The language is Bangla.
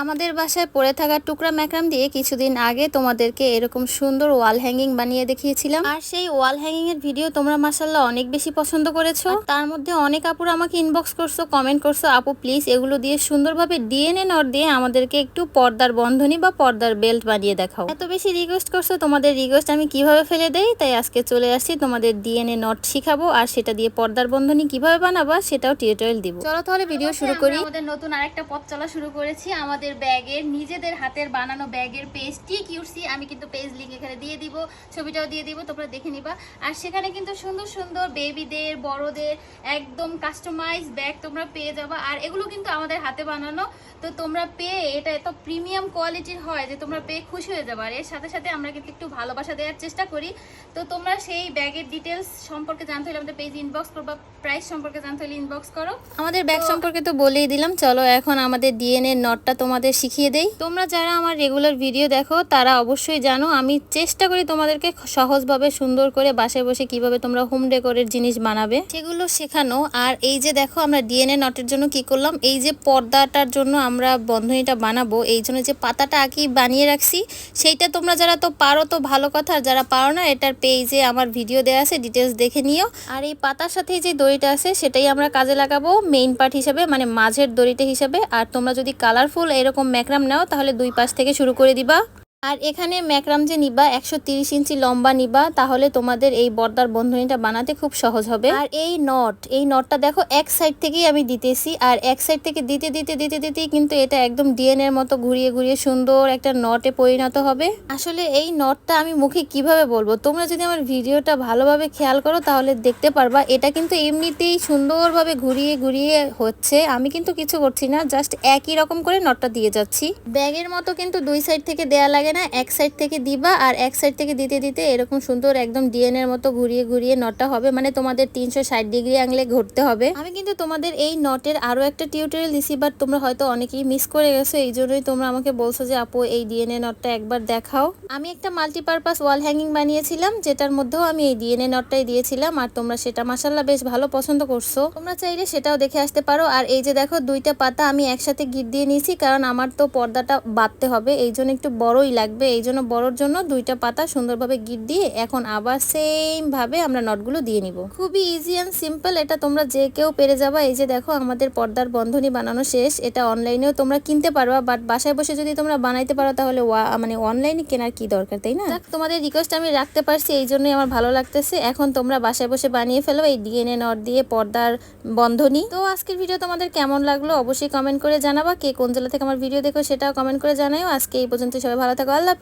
আমাদের বাসায় পড়ে থাকা টুকরা ম্যাকরাম দিয়ে কিছুদিন আগে তোমাদেরকে এরকম সুন্দর ওয়াল হ্যাঙ্গিং বানিয়ে দেখিয়েছিলাম। আর সেই ওয়াল হ্যাঙ্গিং এর ভিডিও তোমরা মাসাল্লাহ অনেক বেশি পছন্দ করেছ। তার মধ্যে অনেক আপুর আমাকে ইনবক্স করছ কমেন্ট করছ আপু প্লিজ এগুলো দিয়ে সুন্দরভাবে ডিএনএ নট দিয়ে আমাদেরকে একটু পর্দার বন্ধনী বা পর্দার বেল্ট বানিয়ে দেখাও। এত বেশি রিকোয়েস্ট করছ তোমাদের রিকোয়েস্ট আমি কীভাবে ফেলে দেই? তাই আজকে চলে আসছি তোমাদের ডিএনএ নট শিখাবো আর সেটা দিয়ে পর্দার বন্ধনী কীভাবে বানাবা সেটাও টিউটোরিয়াল দিব। চলো তাহলে ভিডিও শুরু করি। আমাদের নতুন আরেকটা পথ চলা শুরু করেছি। আমাদের ব্যাগের নিজেদের হাতের বানানো ব্যাগের পেজ ঠিক ইউসি আমি কিন্তু পেজ লিঙ্ক এখানে দিয়ে দিব ছবিটাও দিয়ে দিব তোমরা দেখে নিবা। আর সেখানে কিন্তু সুন্দর সুন্দর বেবিদের বড়দের একদম কাস্টমাইজ ব্যাগ তোমরা পেয়ে যাবা। আর এগুলো কিন্তু আমাদের হাতে বানানো তো তোমরা পেয়ে এটা এত প্রিমিয়াম কোয়ালিটির হয় যে তোমরা পেয়ে খুশি হয়ে যাবে। আর এর সাথে সাথে আমরা কিন্তু একটু ভালোবাসা দেওয়ার চেষ্টা করি। তো তোমরা সেই ব্যাগের ডিটেলস সম্পর্কে জানতে হলে আমাদের পেজ ইনবক্স করো বা প্রাইস সম্পর্কে জানতে হলে ইনবক্স করো। আমাদের ব্যাগ সম্পর্কে তো বলেই দিলাম চলো এখন আমাদের ডিএনএ নটটা তোমাদের শিখিয়ে দেই। তোমরা যারা আমার রেগুলার ভিডিও দেখো, তারা অবশ্যই জানো, আমি চেষ্টা করি তোমাদেরকে সহজভাবে সুন্দর করে বাসায় বসে কীভাবে তোমরা হোম ডেকোরের জিনিস বানাবে। সেগুলো শেখানো, আর এই যে দেখো আমরা ডিএনএ নটের জন্য কি করলাম, এই যে পর্দাটার জন্য আমরা বন্ধনীটা বানাবো, এই জন্য যে পাতাটা আঁকি বানিয়ে রাখছি, সেইটা তোমরা যারা তো পারো তো ভালো কথা, আর যারা পারো না, এটার পেজে আমার ভিডিও দেওয়া আছে ডিটেলস দেখে নিও। আর এই পাতার সাথে যে দড়িটা আছে, সেটাই আমরা কাজে লাগাবো মেইন পার্ট হিসাবে মানে মাঝের দড়িটা হিসাবে, আর তোমরা যদি কালারফুল এরকম ম্যাকরাম নাও তাহলে দুই পাশ থেকে শুরু করে দিবা। আর এখানে ম্যাকরাম যে নিবা, একশো তিরিশ ইঞ্চি লম্বা নিবা, তাহলে তোমাদের এই বর্দার বন্ধনীটা বানাতে খুব সহজ হবে। আর এই নট, এই নটটা দেখো, এক সাইড থেকেই আমি দিতেছি, আর এক সাইড থেকে দিতে দিতে দিতে দিতেই কিন্তু এটা একদম ডিএনএর মতো ঘুরিয়ে ঘুরিয়ে সুন্দর একটা নটে পরিণত হবে। আসলে এই নটটা আমি মুখে কীভাবে বলব? তোমরা যদি আমার ভিডিওটা ভালোভাবে খেয়াল করো, তাহলে দেখতে পারবা, এটা কিন্তু এমনিতেই সুন্দরভাবে ঘুরিয়ে ঘুরিয়ে হচ্ছে। আমি কিন্তু কিছু করছি না জাস্ট একই রকম করে নটটা দিয়ে যাচ্ছি। ব্যাগের মতো কিন্তু দুই সাইড থেকে দেয়া লাগে না, এক সাইড থেকে দিবা আর এক সাইড থেকে দিতে দিতে এরকম সুন্দর একদম ডিএন এর মতো ঘুরিয়ে ঘুরিয়ে নটটা হবে মানে তোমাদের তিনশো ষাট ডিগ্রি আঙলে ঘুরতে হবে। আমি কিন্তু তোমাদের এই নটের আরও একটা টিউটোরিয়াল দিছি বাট তোমরা হয়তো অনেকেই মিস করে গেছো, এই জন্যই তোমরা আমাকে বলছো যে, আপু, এই ডিএনএ নটটা একবার দেখাও। আমি একটা মাল্টিপারপাস ওয়াল হ্যাঙ্গিং বানিয়েছিলাম, যেটার মধ্যেও আমি এই ডিএনএ নটটাই দিয়েছিলাম, আর তোমরা সেটা মাসাল্লাহ বেশ ভালো পছন্দ করছ। তোমরা চাইলে সেটাও দেখে আসতে পারো, আর এই যে দেখো, দুইটা পাতা আমি একসাথে গিট দিয়ে নিয়েছি, কারণ আমার তো পর্দাটা বাঁধতে হবে, এই জন্য একটু বড়ই লাগবে। এই জন্য বড়োর জন্য দুইটা পাতা সুন্দরভাবে গিট দিয়ে এখন আবার সেম ভাবে আমরা নটগুলো দিয়ে নিব। খুবই ইজি অ্যান্ড সিম্পল এটা তোমরা যে কেউ পেরে যাবা। এই যে দেখো, আমাদের পর্দার বন্ধনী বানানো শেষ। এটা অনলাইনেও তোমরা কিনতে পারবা বাট বাসায় বসে যদি তোমরা বানাইতে পারো, তাহলে মানে অনলাইনে কেনার কি দরকার, তাই না? তোমাদের রিকোয়েস্ট আমি রাখতে পারছি, এই জন্যই আমার ভালো লাগতেছে। এখন তোমরা বাসায় বসে বানিয়ে ফেলো এই ডিএনএ নট দিয়ে পর্দার বন্ধনী। তো আজকের ভিডিও তোমাদের কেমন লাগল? অবশ্যই কমেন্ট করে জানাবা। কে কোন জেলা থেকে আমার ভিডিও দেখো, সেটাও কমেন্ট করে জানাও আজকে এই পর্যন্ত সবাই ভালো থাকো। వాళ్ళ